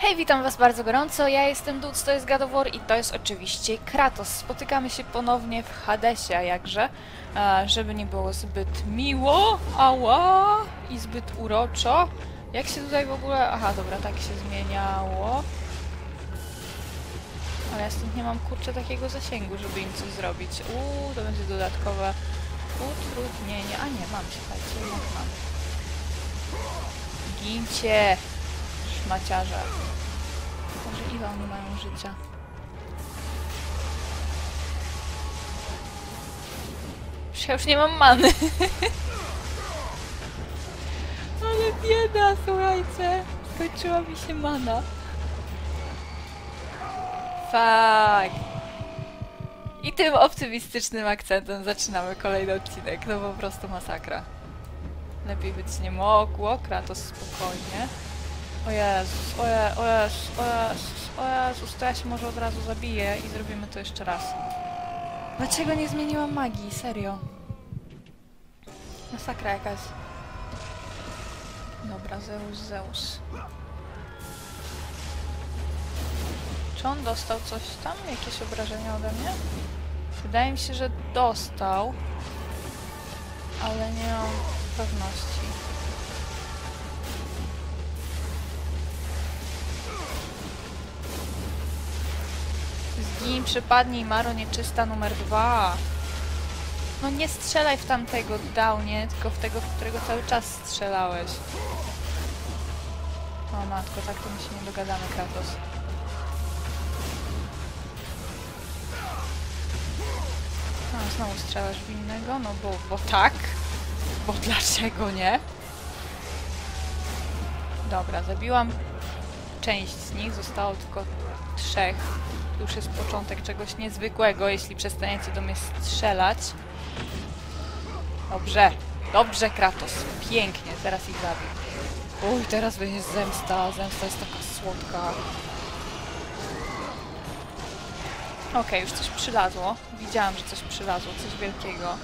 Hej, witam was bardzo gorąco, ja jestem Dudes, to jest God of War i to jest oczywiście Kratos. Spotykamy się ponownie w Hadesie, jakże, żeby nie było zbyt miło, ała, i zbyt uroczo. Jak się tutaj w ogóle... Aha, dobra, tak się zmieniało. Ale ja stąd nie mam, kurczę, takiego zasięgu, żeby im coś zrobić. Uuu, to będzie dodatkowe utrudnienie. A nie, mam, słuchajcie, jednak mam. Gincie! Szmaciarze. Może ile oni mają życia? Przecież ja już nie mam many. Ale bieda, słuchajcie. Skończyła mi się mana. Fuck. I tym optymistycznym akcentem zaczynamy kolejny odcinek. No po prostu masakra. Lepiej być nie mogło. Kratos spokojnie. O Jezus, o, Je o Jezus, o Jezus, o Jezus, to ja się może od razu zabiję i zrobimy to jeszcze raz. Dlaczego nie zmieniłam magii? Serio. Masakra jakaś. Dobra, Zeus, Zeus. Czy on dostał coś tam? Jakieś obrażenia ode mnie? Wydaje mi się, że dostał. Ale nie mam pewności. Zgin, przypadnij, Maro nieczysta numer dwa. No nie strzelaj w tamtego downie, tylko w tego, w którego cały czas strzelałeś. O matko, tak to my się nie dogadamy, Kratos. A, znowu strzelasz w innego? No bo, bo tak. Bo dlaczego nie? Dobra, zabiłam część z nich, zostało tylko trzech. Już jest początek czegoś niezwykłego, jeśli przestaniecie do mnie strzelać. Dobrze, dobrze Kratos, pięknie, teraz ich zabił. Uj, teraz będzie zemsta, zemsta jest taka słodka. Okej, już coś przylazło. Widziałam, że coś przylazło, coś wielkiego.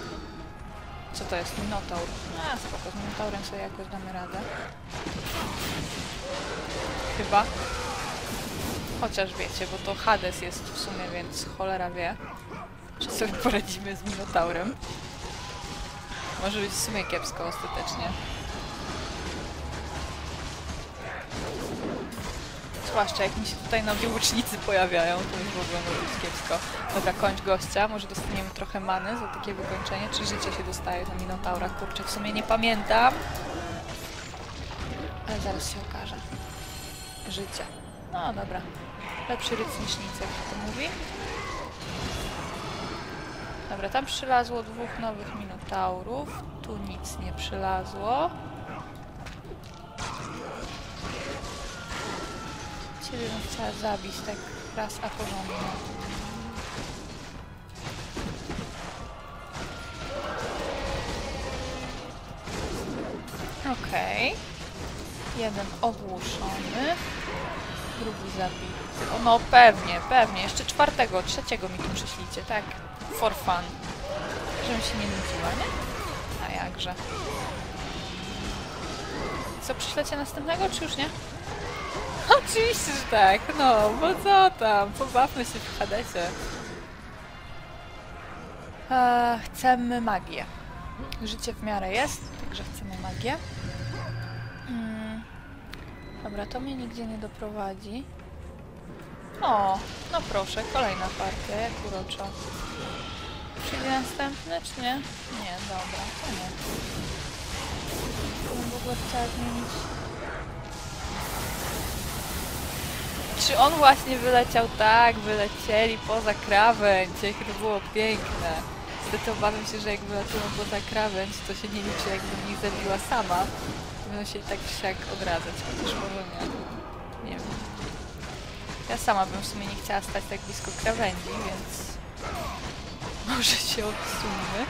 Co to jest? Minotaur. A, spoko, z Minotaurem sobie jakoś damy radę. Chyba. Chociaż wiecie, bo to Hades jest w sumie, więc cholera wie, czy sobie poradzimy z Minotaurem. Może być w sumie kiepsko ostatecznie. Zwłaszcza jak mi się tutaj nowi łucznicy pojawiają, to już w ogóle może być kiepsko. Dobra, kończ gościa, może dostaniemy trochę many za takie wykończenie. Czy życie się dostaje na Minotaura? Kurczę, w sumie nie pamiętam. Ale zaraz się okaże. Życie. No dobra. Lepszy ryc niż nic, jak to mówi. Dobra, tam przylazło dwóch nowych minotaurów. Tu nic nie przylazło. Ciebie bym chciała zabić tak raz, a porządnie. Okej. Jeden ogłuszony. Drugi zabity. O, no pewnie, pewnie. Jeszcze czwartego, trzeciego mi tu przyślicie, tak? For fun. Żebym się nie nudziła, nie? A jakże. Co, przyślecie następnego, czy już nie? Oczywiście, że tak. No, bo co tam? Pobawmy się w Hadesie. Eee, chcemy magię. Życie w miarę jest, także chcemy magię. Dobra, to mnie nigdzie nie doprowadzi. O, no proszę, kolejna partia, jak uroczo. Przyjdzie następny, czy nie? Nie, dobra, to nie. Bym w ogóle chciała zmienić... Czy on właśnie wyleciał? Tak, wylecieli poza krawędź, jakie to było piękne. Niestety obawiam się, że jak wyleciałam poza krawędź, to się nie liczy, jakbym ich zabiła sama. Będą się tak siak odradzać, chociaż może nie. Nie wiem. Ja sama bym w sumie nie chciała stać tak blisko krawędzi, więc może się odsuńmy.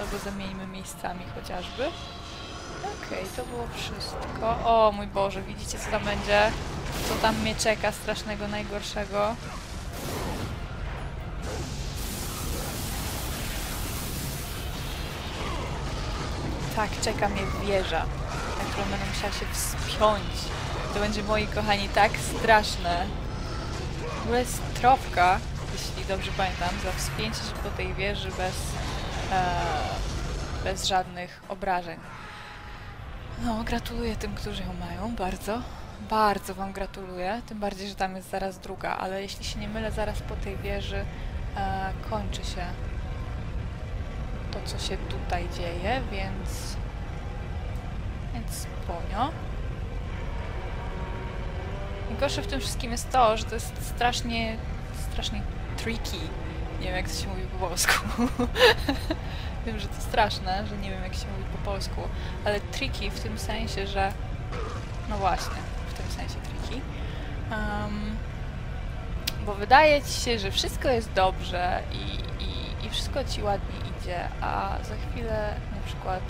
Albo zamieńmy miejscami chociażby. Okej, to było wszystko. O mój Boże, widzicie co tam będzie? Co tam mnie czeka strasznego, najgorszego? Tak, czeka mnie wieża, którą będę musiała się wspiąć. To będzie, moi kochani, tak straszne. W ogóle jest tropka, jeśli dobrze pamiętam, za wspięcie się po tej wieży bez, e, bez żadnych obrażeń. No, gratuluję tym, którzy ją mają, bardzo. Bardzo Wam gratuluję, tym bardziej, że tam jest zaraz druga, ale jeśli się nie mylę, zaraz po tej wieży e, kończy się to, co się tutaj dzieje, więc... Więc spokojnie. Najgorsze w tym wszystkim jest to, że to jest strasznie, strasznie tricky. Nie wiem, jak to się mówi po polsku. wiem, że to straszne, że nie wiem, jak się mówi po polsku, ale tricky w tym sensie, że... No właśnie, w tym sensie tricky. Um, bo wydaje ci się, że wszystko jest dobrze i, i, i wszystko ci ładnie idzie, a za chwilę na przykład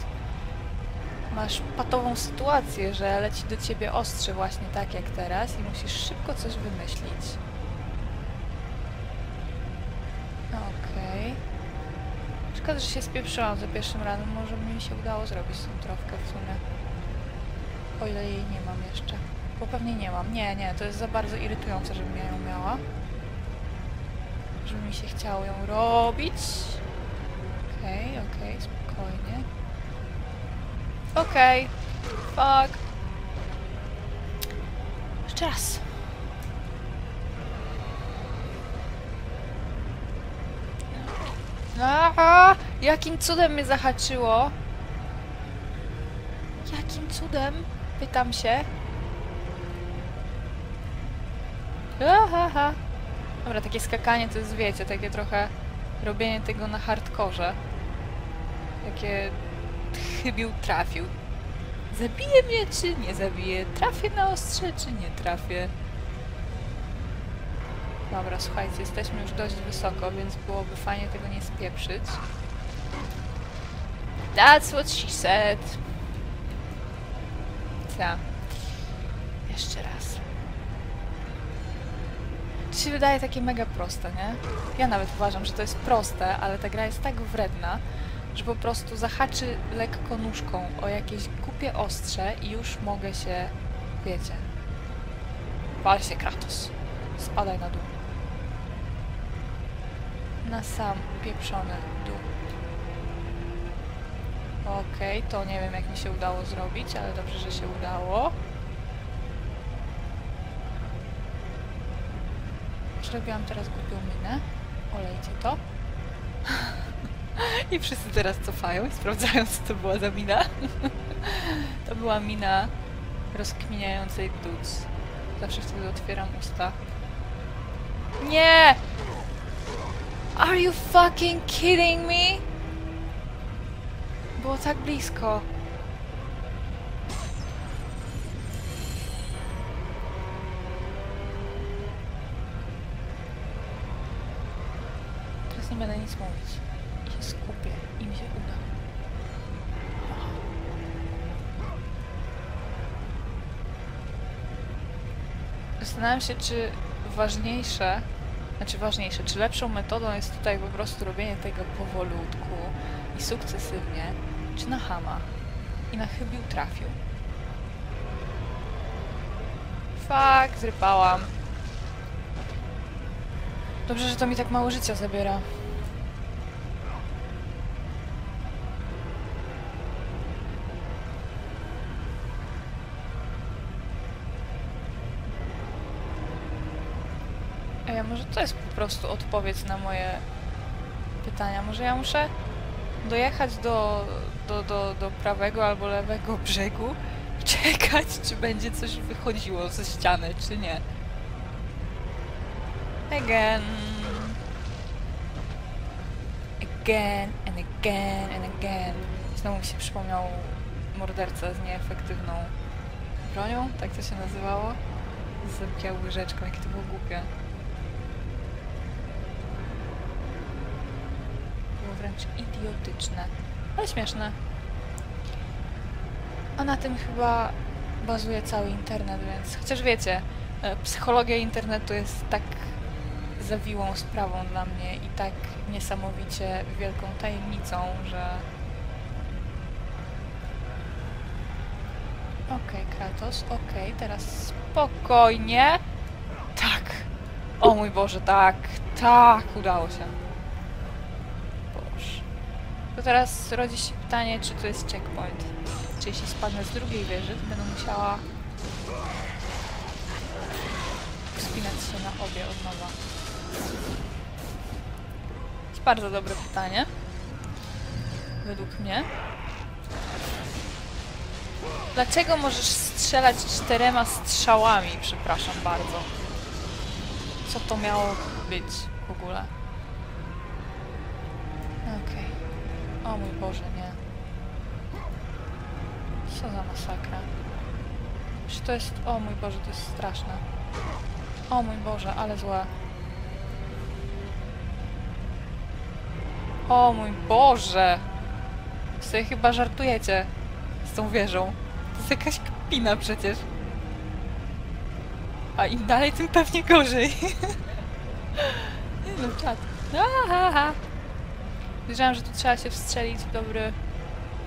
masz patową sytuację, że leci do ciebie ostrze właśnie tak jak teraz i musisz szybko coś wymyślić. Okej. Szkoda, że się spieprzyłam za pierwszym razem. Może mi się udało zrobić tą trawkę w sumie. O ile jej nie mam jeszcze. Bo pewnie nie mam. Nie, nie, to jest za bardzo irytujące, żebym ja ją miała. Żeby mi się chciało ją robić. Okej, okej, spokojnie. Okej. Fuck. Jeszcze raz. Aha! Jakim cudem mnie zahaczyło? Jakim cudem? Pytam się. Aha! Dobra, takie skakanie to jest, wiecie, takie trochę robienie tego na hardkorze. Takie chybił, trafił. Zabije mnie, czy nie zabije? Trafię na ostrze, czy nie trafię? Dobra, słuchajcie, jesteśmy już dość wysoko, więc byłoby fajnie tego nie spieprzyć. That's what she said. Ta. Jeszcze raz. To się wydaje takie mega proste, nie? Ja nawet uważam, że to jest proste, ale ta gra jest tak wredna, że po prostu zahaczy lekko nóżką o jakieś głupie ostrze i już mogę się, wiecie, wal się Kratos. Spadaj na dół. Na sam pieprzony dół. Okej, okay, to nie wiem jak mi się udało zrobić, ale dobrze, że się udało. Zrobiłam teraz głupią minę. Olejcie to. I wszyscy teraz cofają i sprawdzają, co to była za mina. to była mina rozkminiającej duc. Zawsze wtedy otwieram usta. Nie! Are you fucking kidding me? Było tak blisko. Teraz nie będę nic mówić. Zastanawiam się, czy ważniejsze, znaczy ważniejsze, czy lepszą metodą jest tutaj po prostu robienie tego powolutku i sukcesywnie, czy na hama i na chybił trafił. Fak, zrypałam. Dobrze, że to mi tak mało życia zabiera. Może to jest po prostu odpowiedź na moje pytania? Może ja muszę dojechać do, do, do, do prawego albo lewego brzegu czekać, czy będzie coś wychodziło ze ściany, czy nie. Again. Again and again and again. Znowu mi się przypomniał morderca z nieefektywną bronią, tak to się nazywało. Z zabijał łyżeczką, jakie to było głupie. Było wręcz idiotyczne, ale śmieszne. A na tym chyba bazuje cały internet, więc chociaż wiecie, e, psychologia internetu jest tak zawiłą sprawą dla mnie i tak niesamowicie wielką tajemnicą, że Okej, Kratos, okej, teraz spokojnie. Tak. O mój Boże, tak, tak, udało się. To teraz rodzi się pytanie, czy to jest checkpoint. Czy jeśli spadnę z drugiej wieży, to będę musiała wspinać się na obie od nowa. Jest bardzo dobre pytanie. Według mnie. Dlaczego możesz strzelać czterema strzałami? Przepraszam bardzo. Co to miało być w ogóle? Okej. O mój Boże, nie. Co za masakra. Czy to jest... O mój Boże, to jest straszne. O mój Boże, ale złe. O mój Boże! Sobie chyba żartujecie z tą wieżą. To jest jakaś kpina przecież. A im dalej, tym pewnie gorzej. No, czad. Ahaha. Wiedziałam, że tu trzeba się wstrzelić w dobry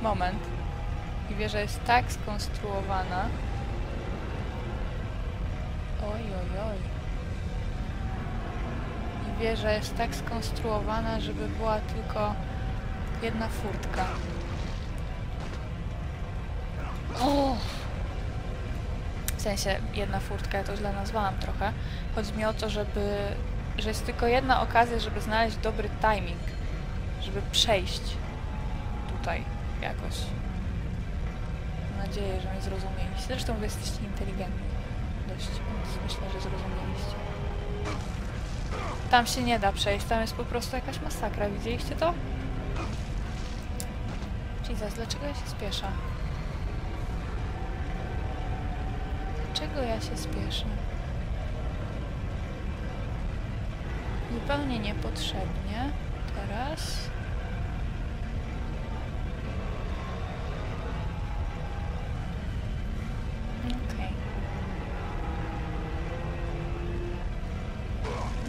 moment. I wieża jest tak skonstruowana. Oj, oj, oj. I wieża jest tak skonstruowana, żeby była tylko jedna furtka. O! W sensie jedna furtka, ja to źle nazwałam trochę. Chodzi mi o to, żeby, że jest tylko jedna okazja, żeby znaleźć dobry timing, żeby przejść tutaj jakoś. Mam nadzieję, że mnie zrozumieliście. Zresztą wy jesteście inteligentni dość, więc myślę, że zrozumieliście. Tam się nie da przejść, tam jest po prostu jakaś masakra. Widzieliście to? Jesus, dlaczego ja się spieszę? Dlaczego ja się spieszę? Zupełnie niepotrzebnie. Teraz.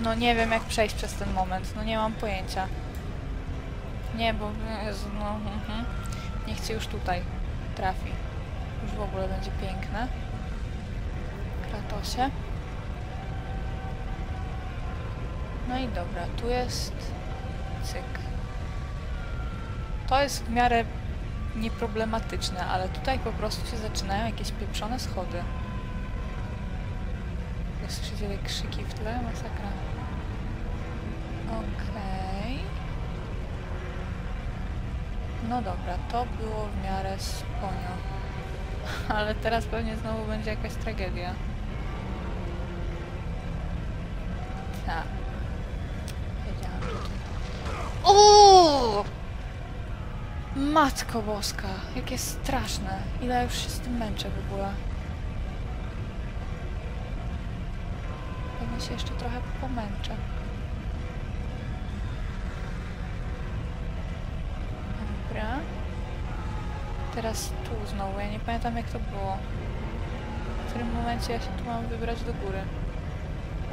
No nie wiem jak przejść przez ten moment. No nie mam pojęcia. Nie, bo Jezu, no, mhm. niech cię już tutaj trafi. Już w ogóle będzie piękne. Kratosie. No i dobra, tu jest cyk. To jest w miarę nieproblematyczne, ale tutaj po prostu się zaczynają jakieś pieprzone schody. Słyszycie te krzyki w tle? Masakra. Okej. No dobra, to było w miarę sponio. Ale teraz pewnie znowu będzie jakaś tragedia. Tak. Wiedziałam, że! Matko boska, jakie straszne. Ile już się z tym męczę w ogóle. Pewnie się jeszcze trochę pomęczę. Teraz tu znowu. Ja nie pamiętam jak to było. W którym momencie ja się tu mam wybrać do góry.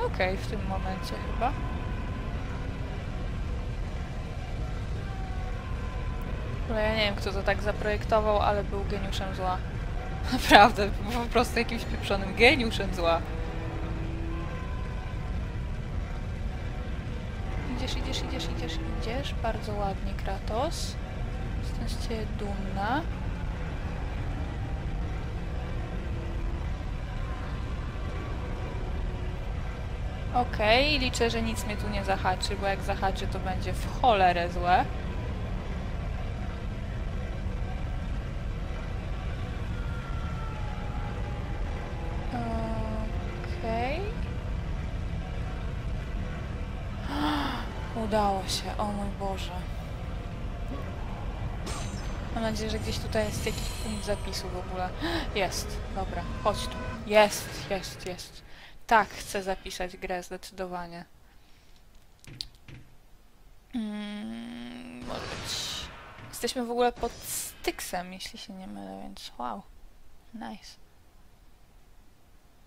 Okej, w tym momencie chyba. No ja nie wiem, kto to tak zaprojektował, ale był geniuszem zła. Naprawdę, był po prostu jakimś pieprzonym geniuszem zła. Idziesz, idziesz, idziesz, idziesz, idziesz. Bardzo ładnie, Kratos. Jestem z ciebie dumna. Okej, liczę, że nic mnie tu nie zahaczy, bo jak zahaczy, to będzie w cholerę złe. Okej. Udało się, o mój Boże. Mam nadzieję, że gdzieś tutaj jest jakiś punkt zapisu w ogóle. Jest, dobra, chodź tu. Jest, jest, jest. Tak, chcę zapisać grę zdecydowanie. Mm, może być. Jesteśmy w ogóle pod Styxem, jeśli się nie mylę, więc wow. Nice.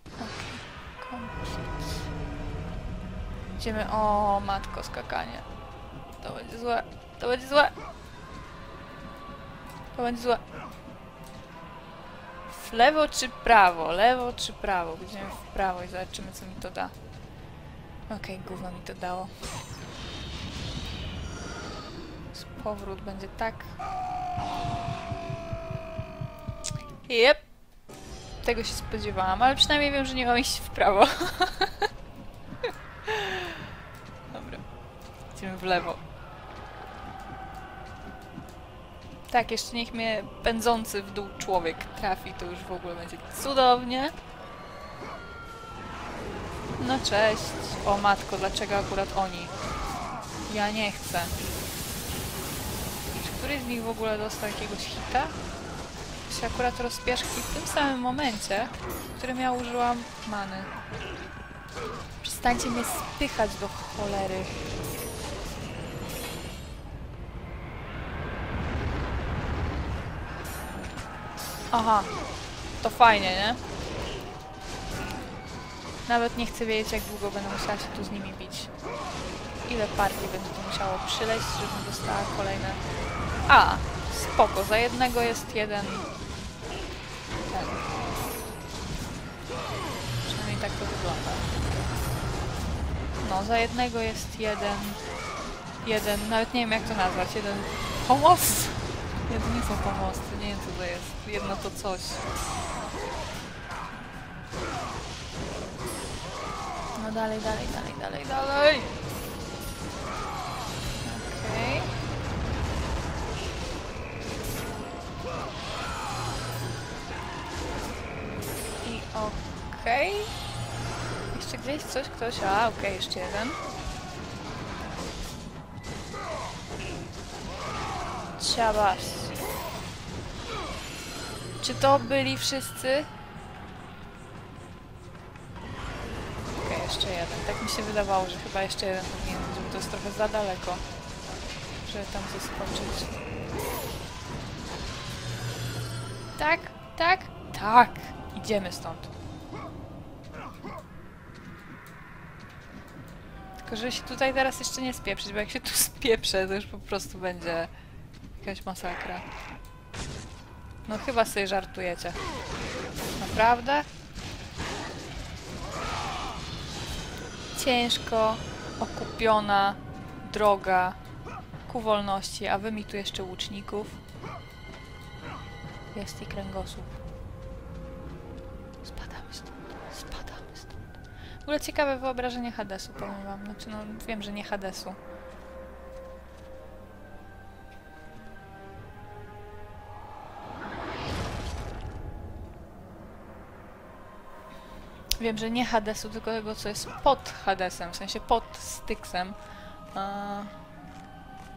Okej, composites. Idziemy, o matko, skakanie. To będzie złe, to będzie złe. To będzie złe. W lewo czy prawo? Lewo czy prawo? Będziemy w prawo i zobaczymy, co mi to da. Okej, gówno mi to dało. Z powrót będzie tak. Jep. Tego się spodziewałam, ale przynajmniej wiem, że nie mam iść w prawo. Dobra. Idziemy w lewo. Tak, jeszcze niech mnie pędzący w dół człowiek trafi, to już w ogóle będzie cudownie. No cześć. O matko, dlaczego akurat oni? Ja nie chcę. Czy któryś z nich w ogóle dostał jakiegoś hita? Się akurat rozpieszki w tym samym momencie, w którym ja użyłam many. Przestańcie mnie spychać do cholery. Aha, to fajnie, nie? Nawet nie chcę wiedzieć, jak długo będę musiała się tu z nimi bić. Ile partii będzie tu musiało przyleść, żebym dostała kolejne... A, spoko, za jednego jest jeden... Ten. Przynajmniej tak to wygląda. No, za jednego jest jeden... Jeden, nawet nie wiem jak to nazwać, jeden pomost? Nie, to nie są pomosty, nie wiem co to jest. Jedno to coś. No dalej, dalej, dalej, dalej, dalej! Okej. I okej. Jeszcze gdzieś coś, ktoś... A, okej, jeszcze jeden. Ciabas. Czy to byli wszyscy? Okej, jeszcze jeden. Tak mi się wydawało, że chyba jeszcze jeden powinien być, bo to jest trochę za daleko, żeby tam zeskoczyć. Tak, tak, tak. Idziemy stąd. Tylko, że się tutaj teraz jeszcze nie spieprzyć, bo jak się tu spieprzę, to już po prostu będzie jakaś masakra. No chyba sobie żartujecie. Naprawdę? Ciężko okupiona droga ku wolności, a wy mi tu jeszcze łuczników. Jest i kręgosłup. Spadamy stąd. Spadamy stąd. W ogóle ciekawe wyobrażenie Hadesu, powiem wam. Znaczy, no wiem, że nie Hadesu. Wiem, że nie Hadesu, tylko tego, co jest pod Hadesem, w sensie pod Styxem. A...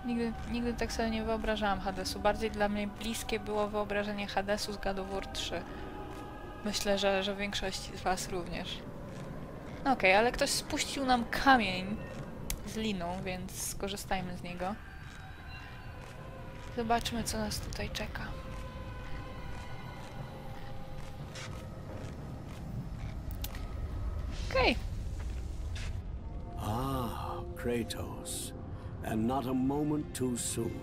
Nigdy, nigdy tak sobie nie wyobrażałam Hadesu. Bardziej dla mnie bliskie było wyobrażenie Hadesu z God of War 3. Myślę, że, że większości z was również. No Okej, ale ktoś spuścił nam kamień z liną, więc skorzystajmy z niego. Zobaczmy, co nas tutaj czeka. Kratos. And not a moment too soon.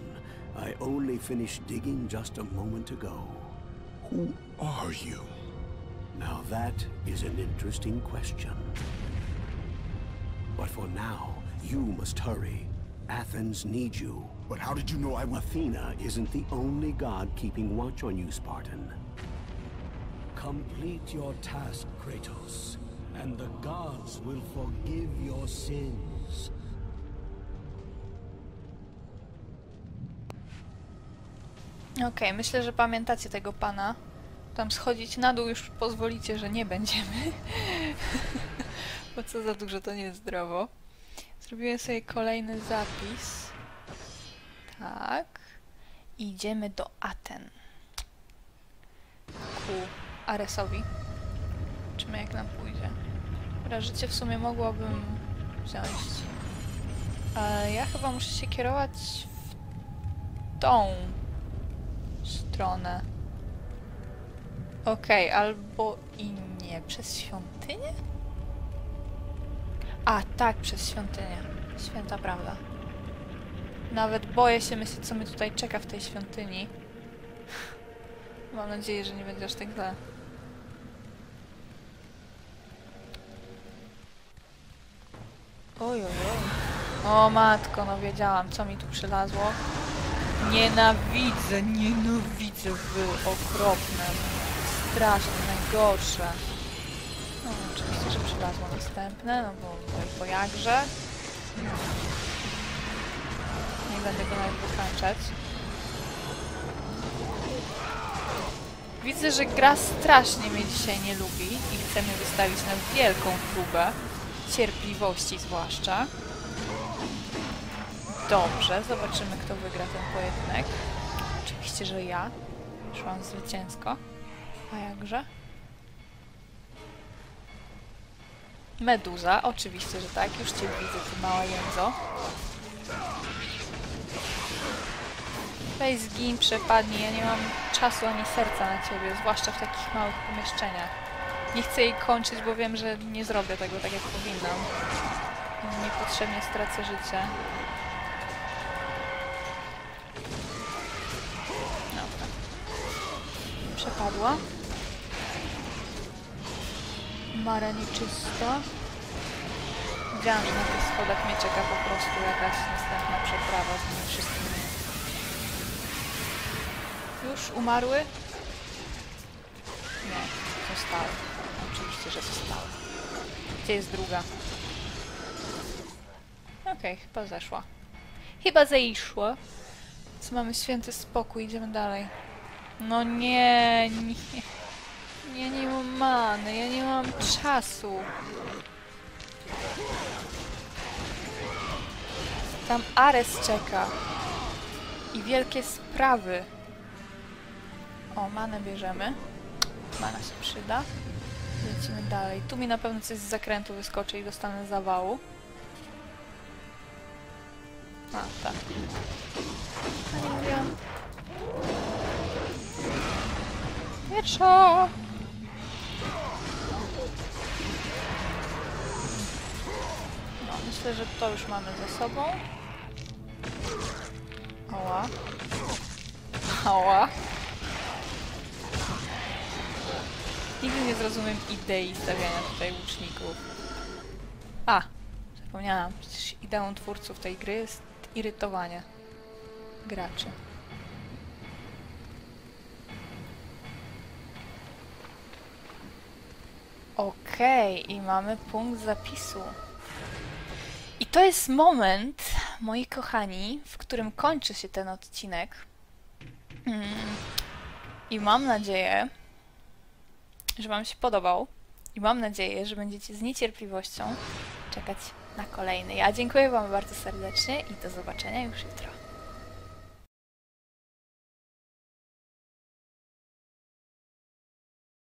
I only finished digging just a moment ago. Who are you? Now that is an interesting question. But for now, you must hurry. Athens needs you. But how did you know I would... Athena isn't the only god keeping watch on you, Spartan. Complete your task, Kratos, and the gods will forgive your sins. Okej, myślę, że pamiętacie tego pana. Tam schodzić na dół już pozwolicie, że nie będziemy. Bo co za dużo to niezdrowo. Zrobiłem sobie kolejny zapis. Tak. Idziemy do Aten. Ku Aresowi. Zobaczymy jak nam pójdzie. Dobra, życie w sumie mogłabym wziąć. Ale ja chyba muszę się kierować w tą stronę. Okej, okay, albo i nie. Przez świątynię? A, tak, przez świątynię. Święta prawda. Nawet boję się myśleć, co mnie tutaj czeka w tej świątyni. Mam nadzieję, że nie będzie aż tak źle. Ojojoj. O matko, no wiedziałam, co mi tu przylazło. Nienawidzę, nienawidzę wy, okropne. Straszne, najgorsze. No, oczywiście, że przylazło następne, no bo, bo, bo jakże. Nie będę go nawet wykańczać. Widzę, że gra strasznie mnie dzisiaj nie lubi i chce mnie wystawić na wielką próbę. Cierpliwości zwłaszcza. Dobrze, zobaczymy kto wygra ten pojedynek. Oczywiście, że ja. Szłam zwycięsko. A jakże? Meduza, oczywiście, że tak. Już cię widzę, ty mała jędzo. Weź zgin, przepadnij, ja nie mam czasu ani serca na ciebie, zwłaszcza w takich małych pomieszczeniach. Nie chcę jej kończyć, bo wiem, że nie zrobię tego tak jak powinnam. Niepotrzebnie stracę życie. Przepadła. Mara nieczysta. Wiedziałam, że na tych schodach mnie czeka po prostu jakaś następna przeprawa z nimi wszystkimi. Już umarły? Nie, zostały. Oczywiście, że zostały. Gdzie jest druga? Okej, chyba zeszła. Chyba zejszła. Co mamy święty spokój, idziemy dalej. No nie, nie. Ja nie mam many, ja nie mam czasu. Tam Ares czeka. I wielkie sprawy. O, manę bierzemy. Mana się przyda. Lecimy dalej. Tu mi na pewno coś z zakrętu wyskoczy i dostanę zawału. A, tak. A nie mówiłam. Pierwsza! No, myślę, że to już mamy za sobą. Ała. Ała. Nigdy nie zrozumiem idei stawiania tutaj łuczników. A, zapomniałam. Przecież ideą twórców tej gry jest irytowanie graczy. Okej, i mamy punkt zapisu. I to jest moment, moi kochani, w którym kończy się ten odcinek. Mm. I mam nadzieję, że Wam się podobał. I mam nadzieję, że będziecie z niecierpliwością czekać na kolejny. Ja dziękuję Wam bardzo serdecznie i do zobaczenia już jutro.